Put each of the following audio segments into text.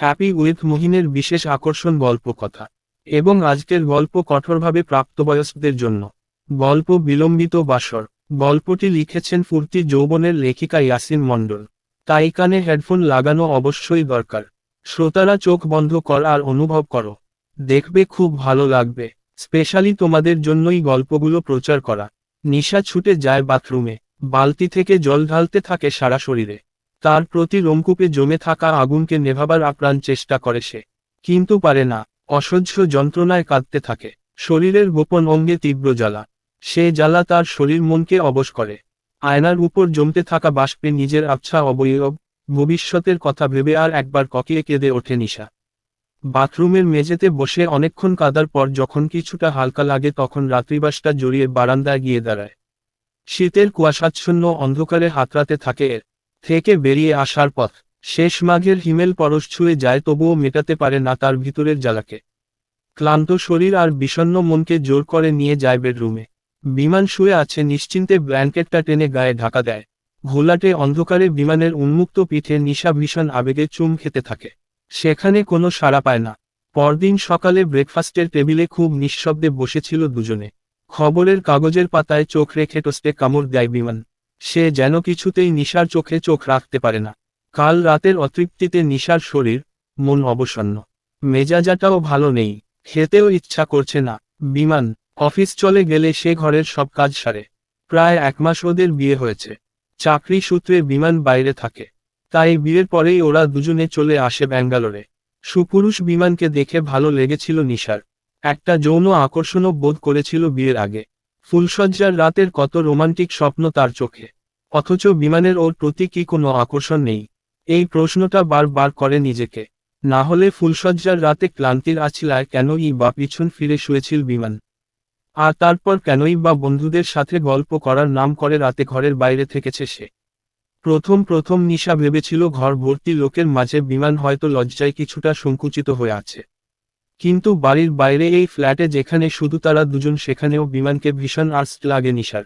Happy with মুহিনের বিশেষ আকর্ষণ গল্প কথা। এবং আজকের গল্প কঠোরভাবে প্রাপ্তবয়স্কদের জন্য। গল্প বিলম্বিত বাসর। গল্পটি লিখেছেন ফুর্তি যৌবনের লেখিকা ইয়াসিন মণ্ডল। তাই কানে হেডফোন লাগানো অবশ্যই দরকার। শ্রোতারা চোখ বন্ধ কর আর অনুভব করো। দেখবে খুব ভালো লাগবে। স্পেশালি তোমাদের জন্যই গল্পগুলো প্রচার করা। নিশা ছুটে যায় বাথরুমে। বালতি থেকে জল ঢালতে থাকে সারা শরীরে। তার প্রতি রোমকূপে জমে থাকা আগুনকে নেভাবার আপ্রাণ চেষ্টা করে সে। কিন্তু পারে না, অসহ্য যন্ত্রণায় কাঁদতে থাকে। শরীরের গোপন অঙ্গে তীব্র জ্বালা। সে জ্বালা তার শরীর মনকে অবশ করে। আয়নার উপর জমতে থাকা বাষ্পে নিজের আবছা অবয়ব, ভবিষ্যতের কথা ভেবে আর একবার ককিয়ে কেঁদে ওঠে নিশা। বাথরুমের মেঝেতে বসে অনেকক্ষণ কাদার পর যখন কিছুটা হালকা লাগে তখন রাত্রিবাসটা জড়িয়ে বারান্দায় গিয়ে দাঁড়ায়। শীতের কুয়াশাচ্ছন্ন অন্ধকারে হাতরাতে থাকে এর। থেকে বেরিয়ে আসার পথ। শেষ মাঘের হিমেল পরশ ছুঁয়ে যায় তবুও মেটাতে পারে না তার ভিতরের জ্বালাকে। ক্লান্ত শরীর আর বিষণ্ন মনকে জোর করে নিয়ে যায় বেডরুমে। বিমান শুয়ে আছে, নিশ্চিন্তে ব্ল্যাঙ্কেটটা টেনে গায়ে ঢাকা দেয়। ঘোলাটে অন্ধকারে বিমানের উন্মুক্ত পিঠে নিশা ভীষণ আবেগে চুম খেতে থাকে। সেখানে কোনো সাড়া পায় না। পরদিন সকালে ব্রেকফাস্টের টেবিলে খুব নিঃশব্দে বসেছিল দুজনে। খবরের কাগজের পাতায় চোখ রেখে টোস্টে কামড় দেয় বিমান। সে যেন কিছুতেই নিশার চোখে চোখ রাখতে পারে না। কাল রাতের অতৃপ্তিতে নিশার শরীর মন অবসন্ন। মেজাজাটাও ভালো নেই, খেতেও ইচ্ছা করছে না। বিমান, অফিস চলে গেলে সে ঘরের সব কাজ সারে। প্রায় এক মাস ওদের বিয়ে হয়েছে। চাকরি সূত্রে বিমান বাইরে থাকে। তাই বিয়ের পরেই ওরা দুজনে চলে আসে ব্যাঙ্গালোরে। সুপুরুষ বিমানকে দেখে ভালো লেগেছিল নিশার। একটা যৌন আকর্ষণও বোধ করেছিল বিয়ের আগে। ফুলসজ্জার রাতের কত রোমান্টিক স্বপ্ন তার চোখে। অথচ বিমানের ওর প্রতি কি কোনো আকর্ষণ নেই? এই প্রশ্নটা বারবার করে নিজেকে। না হলে ফুলসজ্জার রাতে ক্লান্তির আছিলায় কেনই বা পিছন ফিরে শুয়েছিল বিমান? আর তারপর কেনই বা বন্ধুদের সাথে গল্প করার নাম করে রাতে ঘরের বাইরে থেকেছে সে? প্রথম প্রথম নিশা ভেবেছিল ঘর ভর্তি লোকের মাঝে বিমান হয়তো লজ্জায় কিছুটা সংকুচিত হয়ে আছে। কিন্তু বাড়ির বাইরে এই ফ্ল্যাটে যেখানে শুধু তারা দুজন, সেখানেও বিমানকে ভীষণ আর্স্ট লাগে নিশার।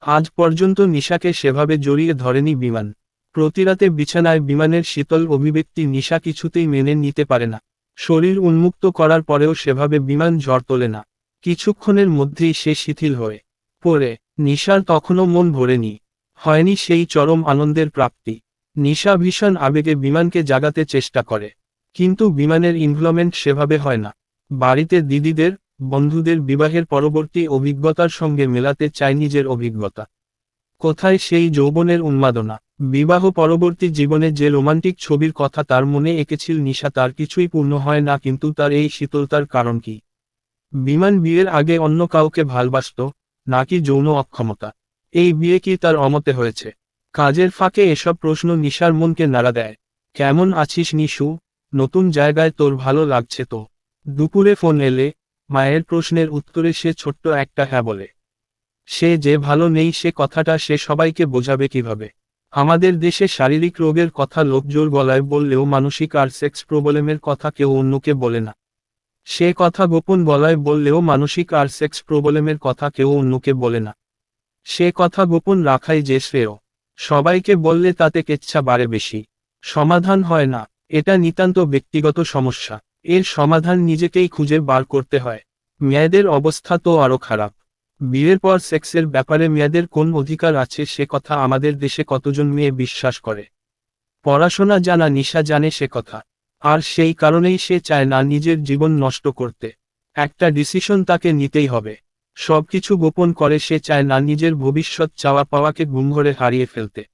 আজ পর্যন্ত নিশাকে সেভাবে জড়িয়ে ধরেনি বিমান। প্রতিরাতে বিছানায় বিমানের শীতল অভিব্যক্তি নিশা কিছুতেই মেনে নিতে পারে না। শরীর উন্মুক্ত করার পরেও সেভাবে বিমান ঝড় তোলে না। কিছুক্ষণের মধ্যেই সে শিথিল হয়ে পড়ে। নিশার তখনও মন ভরেনি। হয়নি সেই চরম আনন্দের প্রাপ্তি। নিশা ভীষণ আবেগে বিমানকে জাগাতে চেষ্টা করে। কিন্তু বিমানের ইনভলভমেন্ট সেভাবে হয় না। বাড়িতে দিদিদের, বন্ধুদের বিবাহের পরবর্তী অভিজ্ঞতার সঙ্গে মেলাতে চায় নিজের অভিজ্ঞতা। কোথায় সেই যৌবনের উন্মাদনা। বিবাহ পরবর্তী জীবনে যে রোমান্টিক ছবির কথা তার মনে এঁকেছিল নিশা তার কিছুই পূর্ণ হয় না, কিন্তু তার এই শীতলতার কারণ কি? বিমান বিয়ের আগে অন্য কাউকে ভালবাসত, নাকি যৌন অক্ষমতা? এই বিয়ে কি তার অমতে হয়েছে? কাজের ফাঁকে এসব প্রশ্ন নিশার মনকে নাড়া দেয়। কেমন আছিস নিশু? নতুন জায়গায় তোর ভালো লাগছে তো। দুপুরে ফোন এলে, মায়ের প্রশ্নের উত্তরে সে ছোট্ট একটা হ্যাঁ বলে। সে যে ভালো নেই সে কথাটা সে সবাইকে বোঝাবে কীভাবে। আমাদের দেশে শারীরিক রোগের কথা লোকজোর গলায় বললেও মানসিক আর সেক্স প্রবলেমের কথা কেউ অন্যকে বলে না। সে কথা গোপন গলায় বললেও মানসিক আর সেক্স প্রবলেমের কথা কেউ অন্যকে বলে না। সে কথা গোপন রাখাই যে শ্রেয়। সবাইকে বললে তাতে কেচ্ছা বাড়ে বেশি। সমাধান হয় না। এটা নিতান্ত ব্যক্তিগত সমস্যা। এর সমাধান নিজেকেই খুঁজে বার করতে হয়। মেয়েদের অবস্থা তো আরও খারাপ। বিয়ের পর সেক্সের ব্যাপারে মেয়েদের কোন অধিকার আছে সে কথা আমাদের দেশে কতজন মেয়ে বিশ্বাস করে। পড়াশোনা জানা, নিশা জানে সে কথা। আর সেই কারণেই সে চায় না নিজের জীবন নষ্ট করতে। একটা ডিসিশন তাকে নিতেই হবে। সবকিছু গোপন করে সে চায় না নিজের ভবিষ্যৎ চাওয়া পাওয়াকে ঘুমঘরে হারিয়ে ফেলতে।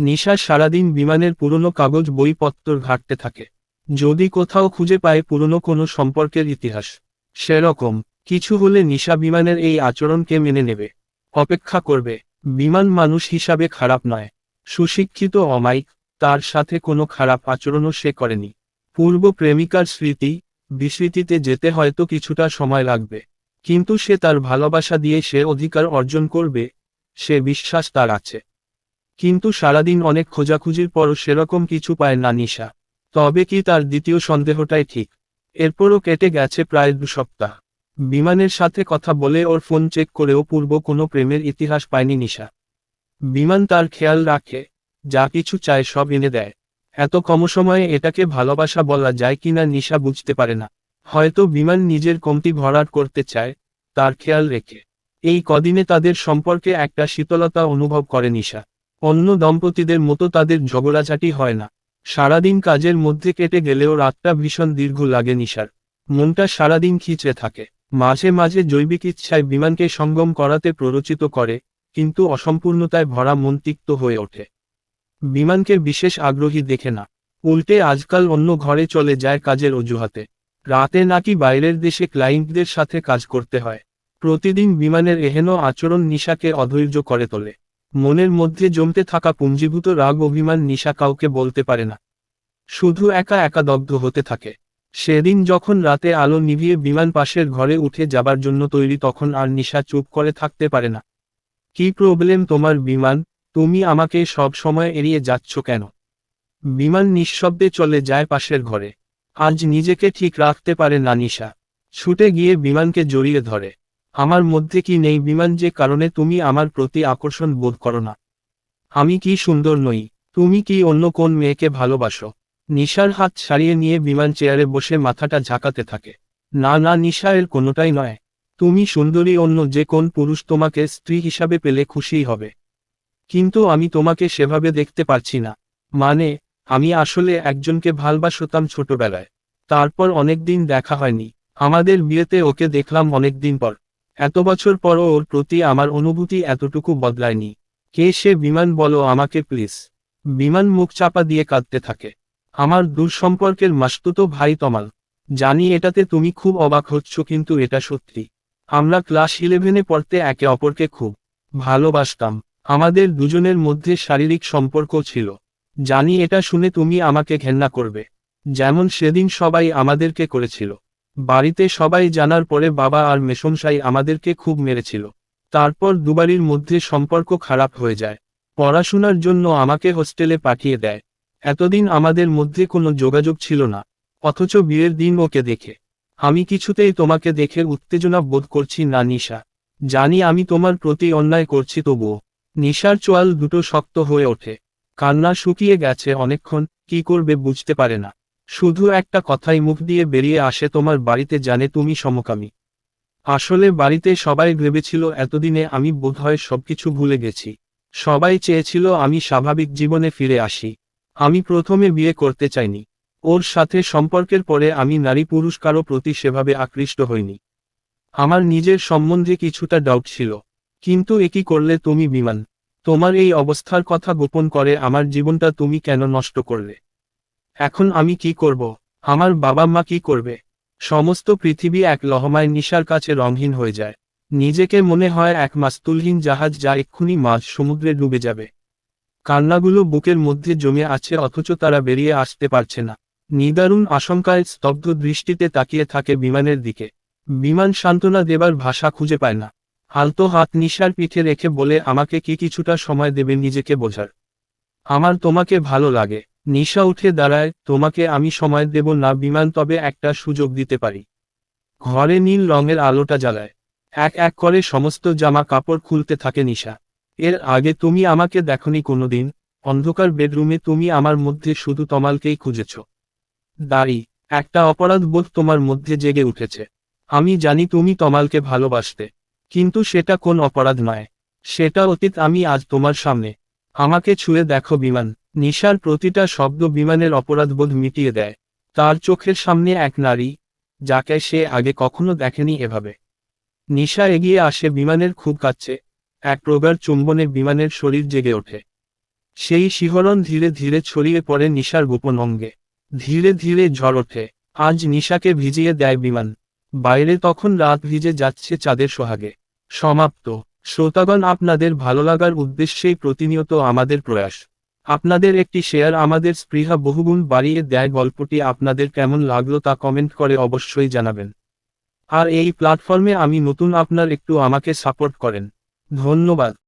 নিশা সারাদিন বিমানের পুরনো কাগজ, বইপত্র ঘাটতে থাকে। যদি কোথাও খুঁজে পায় পুরনো কোনো সম্পর্কের ইতিহাস, সেরকম। কিছু হলে নিশা বিমানের এই আচরণকে মেনে নেবে। অপেক্ষা করবে। বিমান মানুষ হিসাবে খারাপ নয়। সুশিক্ষিত অমায়িক, তার সাথে কোনো খারাপ আচরণও সে করেনি। পূর্ব প্রেমিকার স্মৃতি, বিস্মৃতিতে যেতে হয়তো কিছুটা সময় লাগবে। কিন্তু সে তার ভালোবাসা দিয়ে সে অধিকার অর্জন করবে, সে বিশ্বাস তার আছে। কিন্তু সারাদিন অনেক খোঁজাখুঁজির পরও সেরকম কিছু পায় না নিশা। তবে কি তার দ্বিতীয় সন্দেহটাই ঠিক? এরপরও কেটে গেছে প্রায় দু সপ্তাহ। বিমানের সাথে কথা বলে ওর ফোন চেক করেও পূর্ব কোনো প্রেমের ইতিহাস পায়নি নিশা। বিমান তার খেয়াল রাখে, যা কিছু চায় সব এনে দেয়। এত কম সময়ে এটাকে ভালোবাসা বলা যায় কিনা নিশা বুঝতে পারে না। হয়তো বিমান নিজের কমতি ভরাট করতে চায়, তার খেয়াল রেখে। এই কদিনে তাদের সম্পর্কে একটা শীতলতা অনুভব করে নিশা। অন্য দম্পতিদের মতো তাদের ঝগড়াঝাটি হয় না। সারাদিন কাজের মধ্যে কেটে গেলেও রাতটা ভীষণ দীর্ঘ লাগে নিশার। মনটা সারাদিন খিচড়ে থাকে। মাঝে মাঝে জৈবিক ইচ্ছায় বিমানকে সঙ্গম করাতে প্ররোচিত করে, কিন্তু অসম্পূর্ণতায় ভরা মন তিক্ত হয়ে ওঠে। বিমানকে বিশেষ আগ্রহী দেখে না। উল্টে আজকাল অন্য ঘরে চলে যায় কাজের অজুহাতে। রাতে নাকি বাইরের দেশে ক্লায়েন্টদের সাথে কাজ করতে হয়। প্রতিদিন বিমানের এহেন আচরণ নিশাকে অধৈর্য করে তোলে। মনের মধ্যে জমতে থাকা পুঞ্জীভূত রাগ অভিমান নিশা কাউকে বলতে পারে না। শুধু একা একা দগ্ধ হতে থাকে। সেদিন যখন রাতে আলো নিভিয়ে বিমান পাশের ঘরে উঠে যাবার জন্য তৈরি তখন আর নিশা চুপ করে থাকতে পারে না। কি প্রবলেম তোমার বিমান? তুমি আমাকে সব সময় এড়িয়ে যাচ্ছ কেন? বিমান নিঃশব্দে চলে যায় পাশের ঘরে। আজ নিজেকে ঠিক রাখতে পারে না নিশা। ছুটে গিয়ে বিমানকে জড়িয়ে ধরে। আমার মধ্যে কি নেই বিমান যে কারণে তুমি আমার প্রতি আকর্ষণ বোধ করো না? আমি কি সুন্দর নই, তুমি কি অন্য কোন মেয়েকে ভালোবাসো? নিশার হাত ছাড়িয়ে নিয়ে বিমান চেয়ারে বসে মাথাটা ঝাঁকাতে থাকে। না না, নিশা এর কোনোটাই নয়। তুমি সুন্দরী অন্য যে কোন পুরুষ তোমাকে স্ত্রী হিসাবে পেলে খুশিই হবে। কিন্তু আমি তোমাকে সেভাবে দেখতে পারছি না। মানে আমি আসলে একজনকে ভালবাসতাম ছোটবেলায়। তারপর অনেকদিন দেখা হয়নি। আমাদের বিয়েতে ওকে দেখলাম অনেকদিন পর। এত বছর পর ওর প্রতি আমার অনুভূতি এতটুকু বদলায়নি। কে সে বিমান বলো আমাকে প্লিজ। বিমান মুখ চাপা দিয়ে কাঁদতে থাকে। আমার দূর সম্পর্কের মাস্তুতো ভাই তমাল। জানি এটাতে তুমি খুব অবাক হচ্ছ কিন্তু এটা সত্যি। আমরা ক্লাস ইলেভেনে পড়তে একে অপরকে খুব ভালোবাসতাম। আমাদের দুজনের মধ্যে শারীরিক সম্পর্ক ছিল। জানি এটা শুনে তুমি আমাকে ঘেন্না করবে। যেমন সেদিন সবাই আমাদেরকে করেছিল। বাড়িতে সবাই জানার পরে বাবা আর মেশমশাই আমাদেরকে খুব মেরেছিল। তারপর দুবারির মধ্যে সম্পর্ক খারাপ হয়ে যায়। পড়াশোনার জন্য আমাকে হোস্টেলে পাঠিয়ে দেয়। এতদিন আমাদের মধ্যে কোনো যোগাযোগ ছিল না। অথচ বিয়ের দিন ওকে দেখে। আমি কিছুতেই তোমাকে দেখে উত্তেজনা বোধ করছি না, নিশা। জানি আমি তোমার প্রতি অন্যায় করছি, তবুও। নিশার চোয়াল দুটো শক্ত হয়ে ওঠে। কান্না শুকিয়ে গেছে অনেকক্ষণ, কি করবে বুঝতে পারে না। শুধু একটা কথাই মুখ দিয়ে বেরিয়ে আসে তোমার বাড়িতে জানে তুমি সমকামী। আসলে বাড়িতে সবাই ভেবেছিল এতদিনে আমি বোধহয় সবকিছু ভুলে গেছি। সবাই চেয়েছিল আমি স্বাভাবিক জীবনে ফিরে আসি। আমি প্রথমে বিয়ে করতে চাইনি। ওর সাথে সম্পর্কের পরে আমি নারী পুরুষ কারও প্রতি সেভাবে আকৃষ্ট হইনি। আমার নিজের সম্বন্ধে কিছুটা ডাউট ছিল। কিন্তু একই করলে তুমি বিমান? তোমার এই অবস্থার কথা গোপন করে আমার জীবনটা তুমি কেন নষ্ট করলে? এখন আমি কি করব? আমার বাবা মা কি করবে? সমস্ত পৃথিবী এক লহমায় নিশার কাছে রংহীন হয়ে যায়। নিজেকে মনে হয় এক মাস্তুলহীন জাহাজ যা এক্ষুনি মাঝ সমুদ্রে ডুবে যাবে। কান্নাগুলো বুকের মধ্যে জমে আছে অথচ তারা বেরিয়ে আসতে পারছে না। নিদারুণ আশঙ্কায় স্তব্ধ দৃষ্টিতে তাকিয়ে থাকে বিমানের দিকে। বিমান সান্ত্বনা দেবার ভাষা খুঁজে পায় না। হালতো হাত নিশার পিঠে রেখে বলে, আমাকে কি কিছুটা সময় দেবে নিজেকে বোঝার? আমার তোমাকে ভালো লাগে। নিশা উঠে দাঁড়ায়, তোমাকে আমি সময় দেব না, বিমান তবে একটা সুযোগ দিতে পারি। ঘরে নীল রঙের আলোটা জ্বালায়। এক এক করে সমস্ত জামা কাপড় খুলতে থাকে নিশা। এর আগে তুমি আমাকে দেখনি কোনোদিন, অন্ধকার বেডরুমে তুমি আমার মধ্যে শুধু তমালকেই খুঁজেছ। দাঁড়ি, একটা অপরাধ বোধ তোমার মধ্যে জেগে উঠেছে। আমি জানি তুমি তমালকে ভালোবাসতে, কিন্তু সেটা কোন অপরাধ নয়। সেটা অতীত আমি আজ তোমার সামনে। আমাকে ছুঁয়ে দেখো বিমান। নিশার প্রতিটা শব্দ বিমানের অপরাধবোধ মিটিয়ে দেয়। তার চোখের সামনে এক নারী, যাকে সে আগে কখনো দেখেনি এভাবে। নিশা এগিয়ে আসে বিমানের খুব কাছে, এক প্রগাঢ় চুম্বনে বিমানের শরীর জেগে ওঠে। সেই শিহরণ ধীরে ধীরে ছড়িয়ে পড়ে নিশার গোপন অঙ্গে। ধীরে ধীরে ঝড় ওঠে, আজ নিশাকে ভিজিয়ে দেয় বিমান। বাইরে তখন রাত ভিজে যাচ্ছে চাঁদের সোহাগে। সমাপ্ত। শ্রোতাগণ, আপনাদের ভালো লাগার উদ্দেশ্যেই প্রতিনিয়ত আমাদের প্রয়াস। আপনাদের একটি শেয়ার আমাদের স্পৃহা বহুগুণ বাড়িয়ে দেয়। গল্পটি আপনাদের কেমন লাগল তা কমেন্ট করে অবশ্যই জানাবেন। আর এই প্ল্যাটফর্মে আমি নতুন আপনার একটু আমাকে সাপোর্ট করেন। ধন্যবাদ।